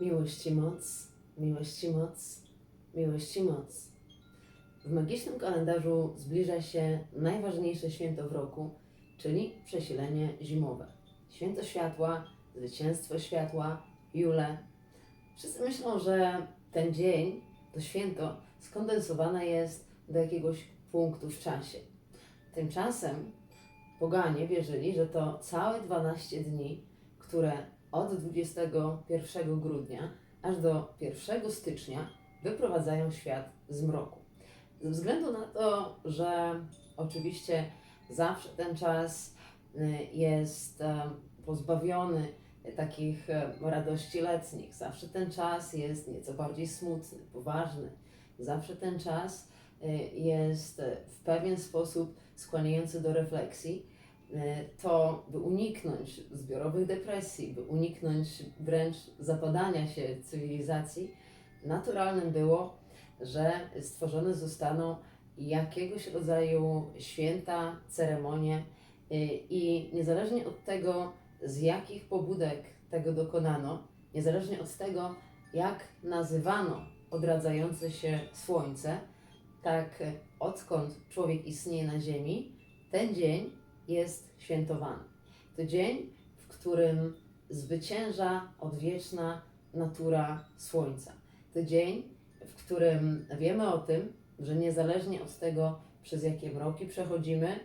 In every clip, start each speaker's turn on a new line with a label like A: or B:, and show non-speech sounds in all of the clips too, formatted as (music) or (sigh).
A: Miłości moc, miłości moc, miłości moc. W magicznym kalendarzu zbliża się najważniejsze święto w roku, czyli przesilenie zimowe. Święto światła, zwycięstwo światła, Jule. Wszyscy myślą, że ten dzień, to święto, skondensowane jest do jakiegoś punktu w czasie. Tymczasem poganie wierzyli, że to całe 12 dni, które od 21 grudnia aż do 1 stycznia wyprowadzają świat z mroku. Ze względu na to, że oczywiście zawsze ten czas y, jest e, pozbawiony takich e, radości letnich, zawsze ten czas jest nieco bardziej smutny, poważny, zawsze ten czas y, jest e, w pewien sposób skłaniający do refleksji, to by uniknąć zbiorowych depresji, by uniknąć wręcz zapadania się cywilizacji, naturalnym było, że stworzone zostaną jakiegoś rodzaju święta, ceremonie y, i niezależnie od tego, z jakich pobudek tego dokonano, niezależnie od tego, jak nazywano odradzające się słońce, tak odkąd człowiek istnieje na Ziemi, ten dzień jest świętowany. To dzień, w którym zwycięża odwieczna natura Słońca. To dzień, w którym wiemy o tym, że niezależnie od tego, przez jakie mroki przechodzimy,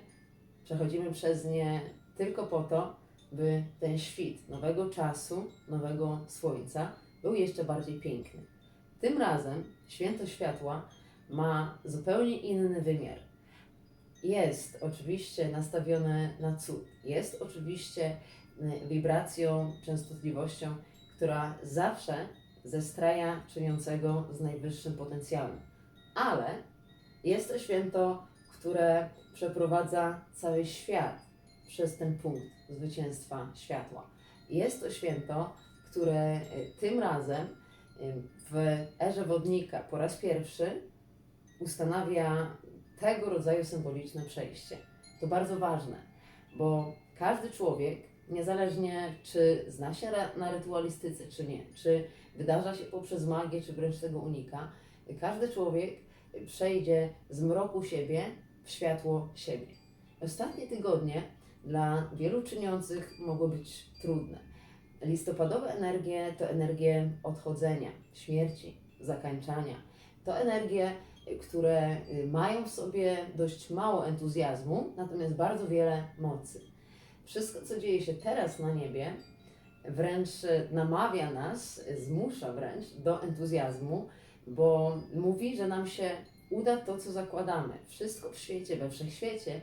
A: przechodzimy przez nie tylko po to, by ten świt nowego czasu, nowego słońca był jeszcze bardziej piękny. Tym razem święto światła ma zupełnie inny wymiar. Jest oczywiście nastawione na cud, jest oczywiście y, wibracją, częstotliwością, która zawsze zestraja czyniącego z najwyższym potencjałem. Ale jest to święto, które przeprowadza cały świat przez ten punkt zwycięstwa światła. Jest to święto, które y, tym razem y, w erze wodnika po raz pierwszy ustanawia tego rodzaju symboliczne przejście. To bardzo ważne, bo każdy człowiek, niezależnie czy zna się na rytualistyce, czy nie, czy wydarza się poprzez magię, czy wręcz tego unika, każdy człowiek przejdzie z mroku siebie w światło siebie. Ostatnie tygodnie dla wielu czyniących mogły być trudne. Listopadowe energie to energie odchodzenia, śmierci, zakańczania. To energie, które y, mają w sobie dość mało entuzjazmu, natomiast bardzo wiele mocy. Wszystko, co dzieje się teraz na niebie, wręcz y, namawia nas, zmusza wręcz do entuzjazmu, bo mówi, że nam się uda to, co zakładamy. Wszystko w świecie, we wszechświecie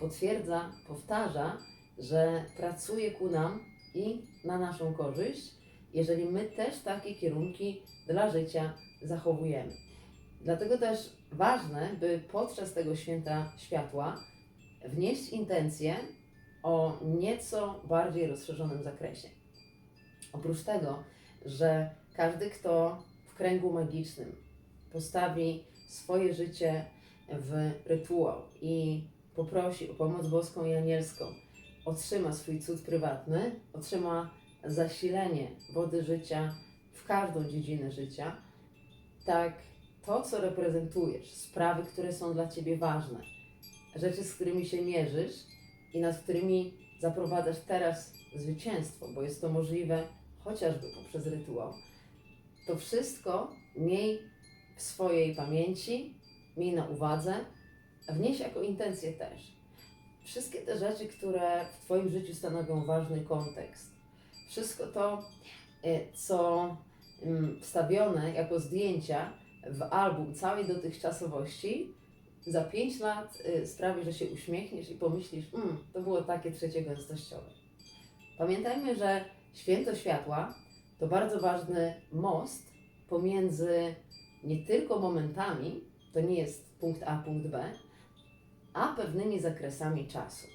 A: potwierdza, powtarza, że pracuje ku nam i na naszą korzyść, jeżeli my też takie kierunki dla życia zachowujemy. Dlatego też ważne, by podczas tego święta światła wnieść intencje o nieco bardziej rozszerzonym zakresie. Oprócz tego, że każdy, kto w kręgu magicznym postawi swoje życie w rytuał i poprosi o pomoc boską i anielską, otrzyma swój cud prywatny, otrzyma zasilenie wody życia w każdą dziedzinę życia, tak to, co reprezentujesz, sprawy, które są dla Ciebie ważne, rzeczy, z którymi się mierzysz i nad którymi zaprowadzasz teraz zwycięstwo, bo jest to możliwe chociażby poprzez rytuał, to wszystko miej w swojej pamięci, miej na uwadze, wnieś jako intencje też. Wszystkie te rzeczy, które w Twoim życiu stanowią ważny kontekst, wszystko to, y, co mm, wstawione jako zdjęcia w album całej dotychczasowości, za 5 lat y, sprawi, że się uśmiechniesz i pomyślisz, mm, to było takie trzeciogęstościowe. Pamiętajmy, że święto światła to bardzo ważny most pomiędzy nie tylko momentami, to nie jest punkt A, punkt B, a pewnymi zakresami czasu.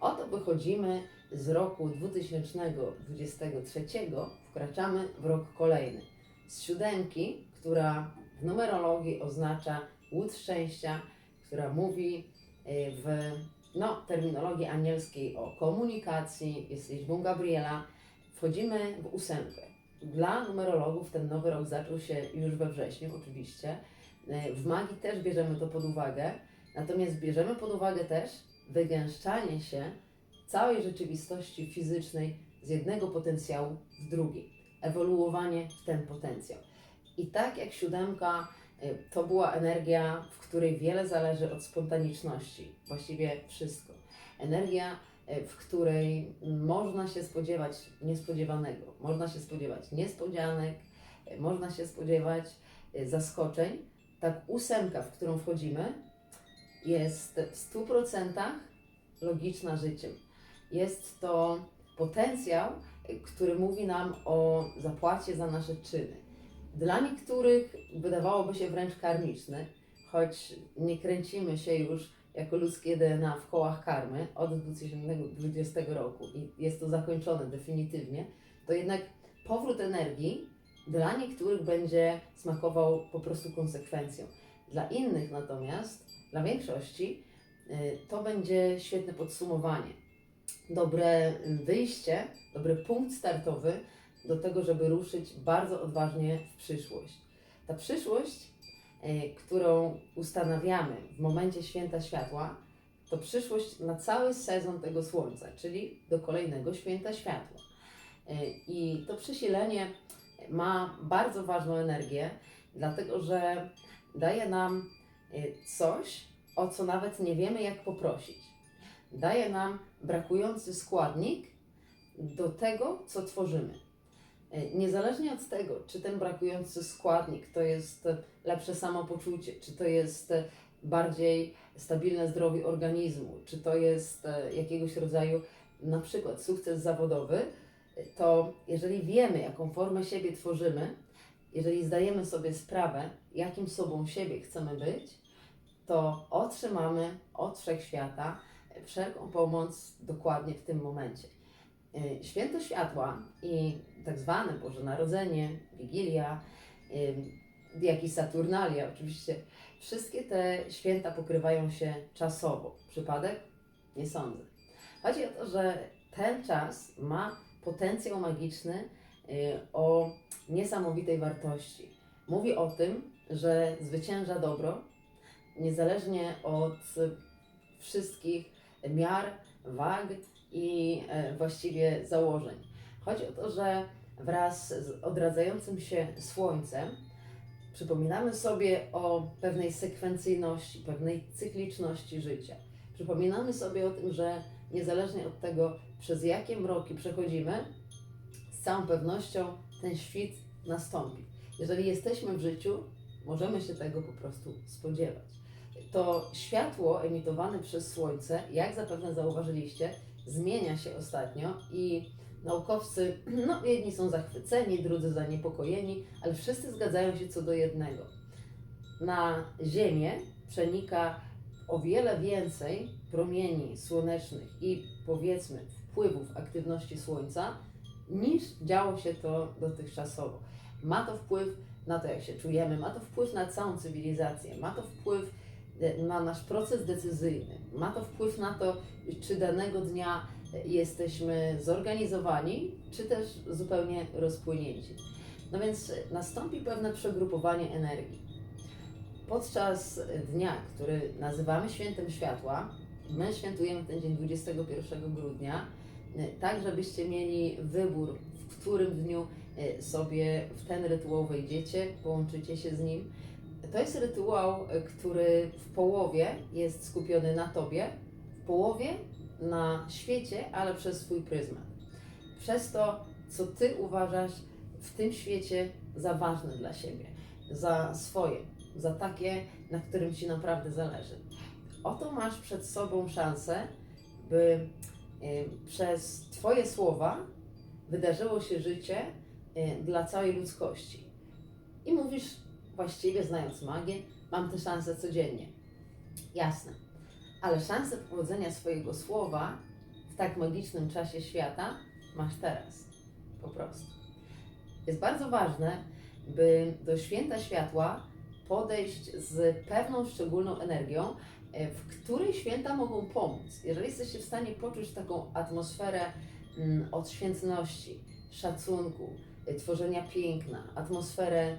A: Oto wychodzimy z roku 2023, wkraczamy w rok kolejny. Z siódemki, która w numerologii oznacza łód szczęścia, która mówi y, w no, terminologii anielskiej o komunikacji, jest liczbą Gabriela, wchodzimy w ósemkę. dla numerologów ten nowy rok zaczął się już we wrześniu, oczywiście. E, W magii też bierzemy to pod uwagę, natomiast bierzemy pod uwagę też wygęszczanie się całej rzeczywistości fizycznej z jednego potencjału w drugi, ewoluowanie w ten potencjał. I tak jak siódemka y, to była energia, w której wiele zależy od spontaniczności, właściwie wszystko. Energia, y, w której można się spodziewać niespodziewanego, można się spodziewać niespodzianek, y, można się spodziewać zaskoczeń. Tak ósemka, w którą wchodzimy, jest w 100% logiczna życiem. Jest to potencjał, który mówi nam o zapłacie za nasze czyny. Dla niektórych wydawałoby się wręcz karmiczny, choć nie kręcimy się już jako ludzkie DNA w kołach karmy od 2020 roku i jest to zakończone definitywnie, to jednak powrót energii dla niektórych będzie smakował po prostu konsekwencją. Dla innych natomiast, dla większości, y, to będzie świetne podsumowanie. Dobre wyjście, dobry punkt startowy do tego, żeby ruszyć bardzo odważnie w przyszłość. Ta przyszłość, e, którą ustanawiamy w momencie święta światła, to przyszłość na cały sezon tego słońca, czyli do kolejnego święta światła. E, I to przesilenie ma bardzo ważną energię, dlatego że daje nam e, coś, o co nawet nie wiemy, jak poprosić. Daje nam brakujący składnik do tego, co tworzymy. E, Niezależnie od tego, czy ten brakujący składnik to jest e, lepsze samopoczucie, czy to jest e, bardziej stabilne zdrowie organizmu, czy to jest jakiegoś rodzaju na przykład sukces zawodowy, to jeżeli wiemy, jaką formę siebie tworzymy, jeżeli zdajemy sobie sprawę, jakim sobą siebie chcemy być, to otrzymamy od wszechświata wszelką pomoc dokładnie w tym momencie. E, Święto Światła i tak zwane Boże Narodzenie, Wigilia, ym, jak i Saturnalia oczywiście, wszystkie te święta pokrywają się czasowo. Przypadek? Nie sądzę. Chodzi o to, że ten czas ma potencjał magiczny y, o niesamowitej wartości. Mówi o tym, że zwycięża dobro, niezależnie od wszystkich miar, wag i e, właściwie założeń. Chodzi o to, że wraz z odradzającym się słońcem przypominamy sobie o pewnej sekwencyjności, pewnej cykliczności życia. Przypominamy sobie o tym, że niezależnie od tego, przez jakie mroki przechodzimy, z całą pewnością ten świt nastąpi. Jeżeli jesteśmy w życiu, możemy się tego po prostu spodziewać. To światło emitowane przez Słońce, jak zapewne zauważyliście, zmienia się ostatnio i naukowcy, (clears throat) no jedni są zachwyceni, drudzy zaniepokojeni, ale wszyscy zgadzają się co do jednego. Na Ziemię przenika o wiele więcej promieni słonecznych i powiedzmy wpływów aktywności Słońca niż działo się to dotychczasowo. Ma to wpływ na to, jak się czujemy, ma to wpływ na całą cywilizację, ma to wpływ e, na nasz proces decyzyjny, ma to wpływ na to, czy danego dnia e, jesteśmy zorganizowani, czy też zupełnie rozpłynięci. No więc e, nastąpi pewne przegrupowanie energii. Podczas dnia, który nazywamy Świętem Światła, my świętujemy ten dzień 21 grudnia, e, tak żebyście mieli wybór, w którym dniu e, sobie w ten rytuał wejdziecie, połączycie się z nim. To jest rytuał, e, który w połowie jest skupiony na Tobie, w połowie na świecie, ale przez swój pryzmat. Przez to, co Ty uważasz w tym świecie za ważne dla siebie, za swoje, za takie, na którym Ci naprawdę zależy. Oto masz przed sobą szansę, by y, przez Twoje słowa wydarzyło się życie y, dla całej ludzkości. I mówisz, właściwie znając magię, mam tę szansę codziennie. Jasne. Ale szansę powodzenia swojego słowa w tak magicznym czasie świata masz teraz. Po prostu. Jest bardzo ważne, by do święta światła podejść z pewną szczególną energią, e, w której święta mogą pomóc. Jeżeli jesteście w stanie poczuć taką atmosferę mm, odświętności, szacunku, y, tworzenia piękna, atmosferę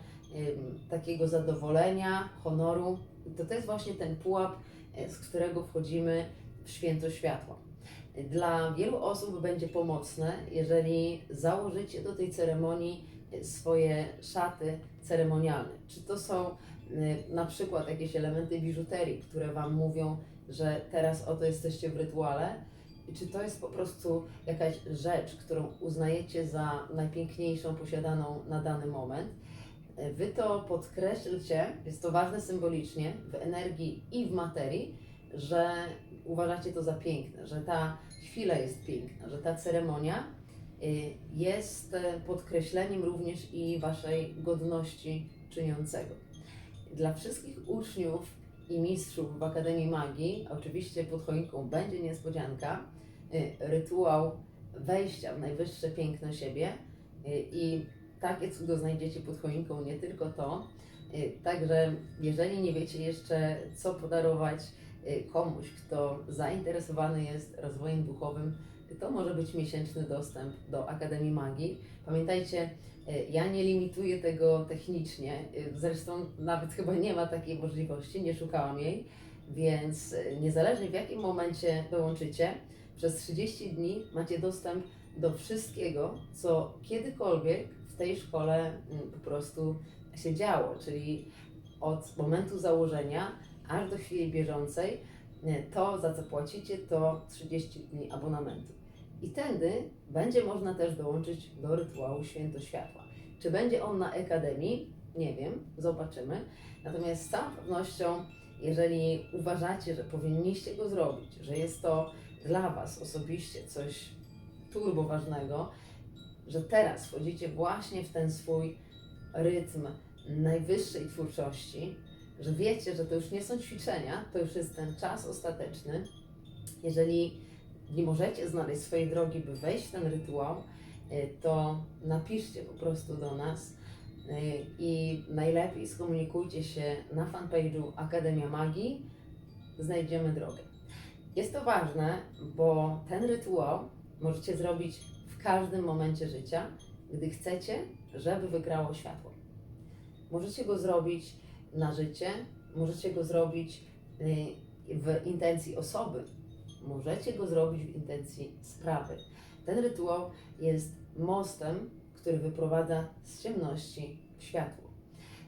A: takiego zadowolenia, honoru. To, to jest właśnie ten pułap, y, z którego wchodzimy w święto światła. Dla wielu osób będzie pomocne, jeżeli założycie do tej ceremonii y, swoje szaty ceremonialne. Czy to są y, na przykład jakieś elementy biżuterii, które Wam mówią, że teraz oto jesteście w rytuale, czy to jest po prostu jakaś rzecz, którą uznajecie za najpiękniejszą posiadaną na dany moment. Y, Wy to podkreślcie, jest to ważne symbolicznie w energii i w materii, że uważacie to za piękne, że ta chwila jest piękna, że ta ceremonia y, jest e, podkreśleniem również i Waszej godności czyniącego. Dla wszystkich uczniów i mistrzów w Akademii Magii, oczywiście pod choinką będzie niespodzianka, rytuał wejścia w najwyższe piękno siebie i takie cudo znajdziecie pod choinką, nie tylko to. Y, Także jeżeli nie wiecie jeszcze, co podarować y, komuś, kto zainteresowany jest rozwojem duchowym, to może być miesięczny dostęp do Akademii Magii. Pamiętajcie, y, ja nie limituję tego technicznie, zresztą nawet chyba nie ma takiej możliwości, nie szukałam jej, więc niezależnie w jakim momencie dołączycie, przez 30 dni macie dostęp do wszystkiego, co kiedykolwiek w tej szkole mm, po prostu się działo, czyli od momentu założenia aż do chwili bieżącej, to za co płacicie to 30 dni abonamentu. I tędy będzie można też dołączyć do rytuału Święto Światła. Czy będzie on na Akademii? Nie wiem, zobaczymy. Natomiast z całą pewnością, jeżeli uważacie, że powinniście go zrobić, że jest to dla Was osobiście coś turbo ważnego, że teraz wchodzicie właśnie w ten swój rytm najwyższej twórczości, że wiecie, że to już nie są ćwiczenia, to już jest ten czas ostateczny. Jeżeli nie możecie znaleźć swojej drogi, by wejść w ten rytuał, y, to napiszcie po prostu do nas y, i najlepiej skomunikujcie się na fanpage'u Akademia Magii, znajdziemy drogę. Jest to ważne, bo ten rytuał możecie zrobić każdym momencie życia, gdy chcecie, żeby wygrało światło. Możecie go zrobić na życie, możecie go zrobić y, w intencji osoby, możecie go zrobić w intencji sprawy. Ten rytuał jest mostem, który wyprowadza z ciemności w światło.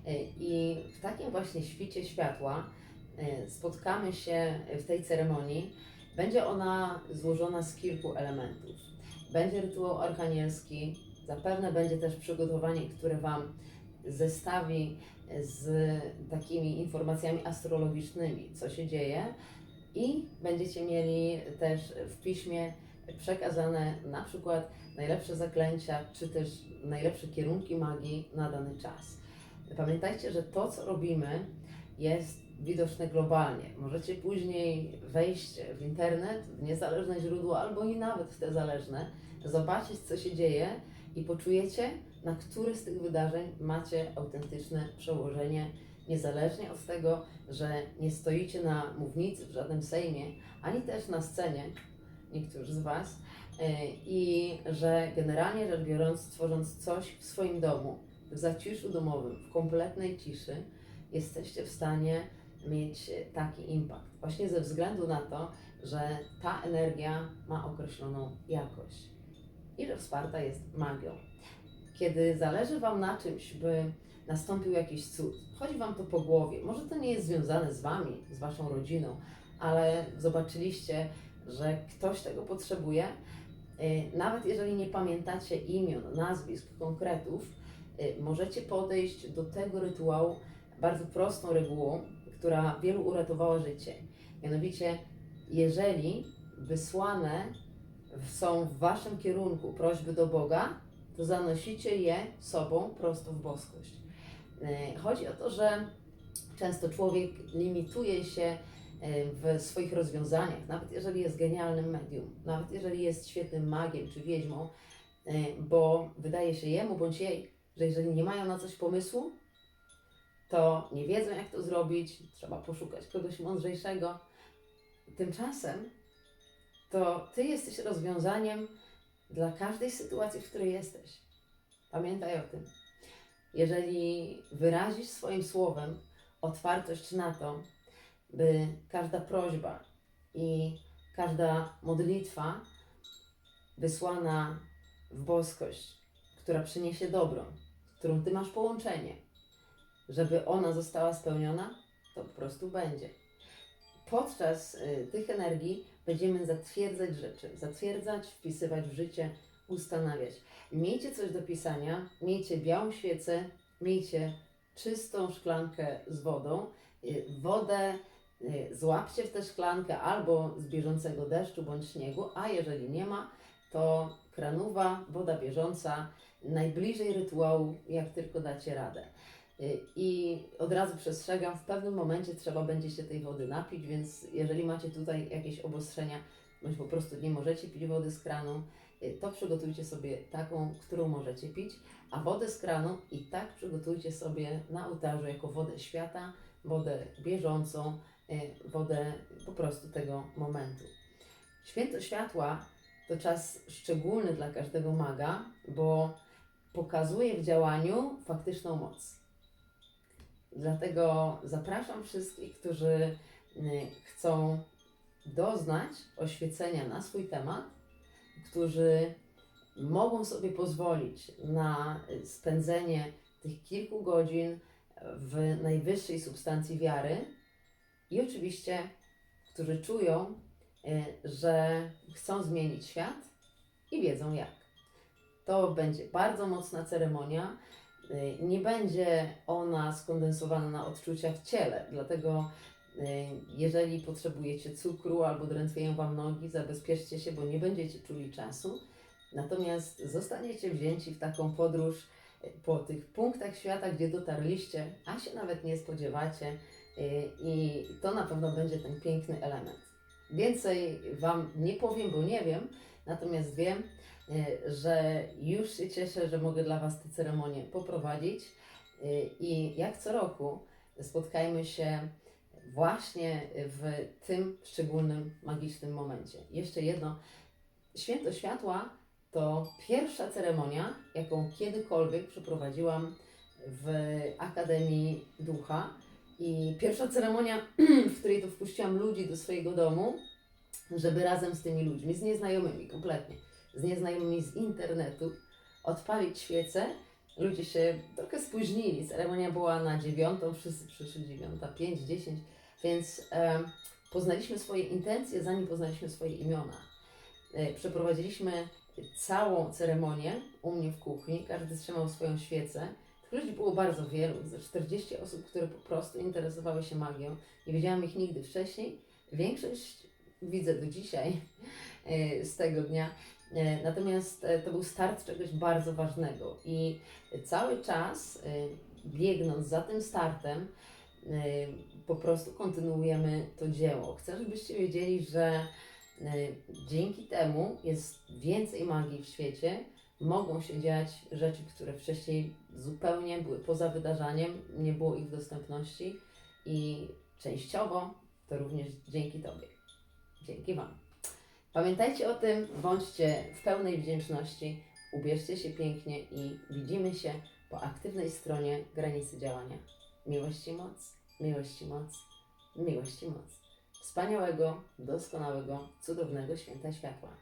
A: Y, I w takim właśnie świcie światła y, spotkamy się w tej ceremonii. Będzie ona złożona z kilku elementów. Będzie rytuał archanielski, zapewne będzie też przygotowanie, które Wam zestawi z takimi informacjami astrologicznymi, co się dzieje, i będziecie mieli też w piśmie przekazane na przykład najlepsze zaklęcia, czy też najlepsze kierunki magii na dany czas. Pamiętajcie, że to, co robimy, jest widoczne globalnie. Możecie później wejść w internet, w niezależne źródło, albo i nawet w te zależne, zobaczyć, co się dzieje i poczujecie, na które z tych wydarzeń macie autentyczne przełożenie, niezależnie od tego, że nie stoicie na mównicy w żadnym sejmie, ani też na scenie, niektórzy z Was, yy, i że generalnie rzecz biorąc, tworząc coś w swoim domu, w zaciszu domowym, w kompletnej ciszy, jesteście w stanie mieć taki impact. Właśnie ze względu na to, że ta energia ma określoną jakość i że wsparta jest magią. Kiedy zależy Wam na czymś, by nastąpił jakiś cud, chodzi Wam to po głowie, może to nie jest związane z Wami, z Waszą rodziną, ale zobaczyliście, że ktoś tego potrzebuje, y, nawet jeżeli nie pamiętacie imion, nazwisk, konkretów, y, możecie podejść do tego rytuału bardzo prostą regułą, która wielu uratowała życie. Mianowicie, jeżeli wysłane są w Waszym kierunku prośby do Boga, to zanosicie je sobą prosto w boskość. E, Chodzi o to, że często człowiek limituje się e, w swoich rozwiązaniach, nawet jeżeli jest genialnym medium, nawet jeżeli jest świetnym magiem czy wiedźmą, e, bo wydaje się jemu bądź jej, że jeżeli nie mają na coś pomysłu, to nie wiedzą, jak to zrobić, trzeba poszukać kogoś mądrzejszego. Tymczasem to Ty jesteś rozwiązaniem dla każdej sytuacji, w której jesteś. Pamiętaj o tym. Jeżeli wyrazisz swoim słowem otwartość na to, by każda prośba i każda modlitwa wysłana w boskość, która przyniesie dobro, z którą Ty masz połączenie, żeby ona została spełniona, to po prostu będzie. Podczas y, tych energii będziemy zatwierdzać rzeczy, zatwierdzać, wpisywać w życie, ustanawiać. Miejcie coś do pisania, miejcie białą świecę, miejcie czystą szklankę z wodą. Y, Wodę y, złapcie w tę szklankę albo z bieżącego deszczu bądź śniegu, a jeżeli nie ma, to kranowa, woda bieżąca, najbliżej rytuału, jak tylko dacie radę. Y, I od razu przestrzegam, w pewnym momencie trzeba będzie się tej wody napić, więc jeżeli macie tutaj jakieś obostrzenia, bądź po prostu nie możecie pić wody z kranu, y, to przygotujcie sobie taką, którą możecie pić, a wodę z kranu i tak przygotujcie sobie na ołtarzu jako wodę świata, wodę bieżącą, y, wodę po prostu tego momentu. Święto światła to czas szczególny dla każdego maga, bo pokazuje w działaniu faktyczną moc. Dlatego zapraszam wszystkich, którzy y, chcą doznać oświecenia na swój temat, którzy mogą sobie pozwolić na spędzenie tych kilku godzin w najwyższej substancji wiary i oczywiście, którzy czują, y, że chcą zmienić świat i wiedzą jak. To będzie bardzo mocna ceremonia. Y, Nie będzie ona skondensowana na odczucia w ciele, dlatego y, jeżeli potrzebujecie cukru albo drętwieją Wam nogi, zabezpieczcie się, bo nie będziecie czuli czasu. Natomiast zostaniecie wzięci w taką podróż y, po tych punktach świata, gdzie dotarliście, a się nawet nie spodziewacie i to na pewno będzie ten piękny element. Więcej Wam nie powiem, bo nie wiem, natomiast wiem, że już się cieszę, że mogę dla Was tę ceremonię poprowadzić. Y, i jak co roku spotkajmy się właśnie w tym szczególnym, magicznym momencie. Jeszcze jedno, Święto Światła to pierwsza ceremonia, jaką kiedykolwiek przeprowadziłam w Akademii Ducha. I pierwsza ceremonia, (clears throat) w której to wpuściłam ludzi do swojego domu, żeby razem z tymi ludźmi, z nieznajomymi kompletnie, z nieznajomymi z internetu, odpalić świecę. Ludzie się trochę spóźnili. Ceremonia była na dziewiątą, wszyscy przyszli dziewiąta, pięć, dziesięć, więc e, poznaliśmy swoje intencje, zanim poznaliśmy swoje imiona. E, przeprowadziliśmy całą ceremonię u mnie w kuchni, każdy trzymał swoją świecę. Tych ludzi było bardzo wielu, ze 40 osób, które po prostu interesowały się magią. Nie widziałam ich nigdy wcześniej. Większość widzę do dzisiaj e, z tego dnia. E, Natomiast e, to był start czegoś bardzo ważnego i cały czas e, biegnąc za tym startem, po prostu kontynuujemy to dzieło. Chcę, żebyście wiedzieli, że dzięki temu jest więcej magii w świecie. Mogą się dziać rzeczy, które wcześniej zupełnie były poza wydarzaniem, nie było ich dostępności i częściowo to również dzięki Tobie. Dzięki Wam. Pamiętajcie o tym, bądźcie w pełnej wdzięczności, ubierzcie się pięknie i widzimy się po aktywnej stronie granicy działania. Miłość i moc, miłość i moc, miłość i moc. Wspaniałego, doskonałego, cudownego święta światła.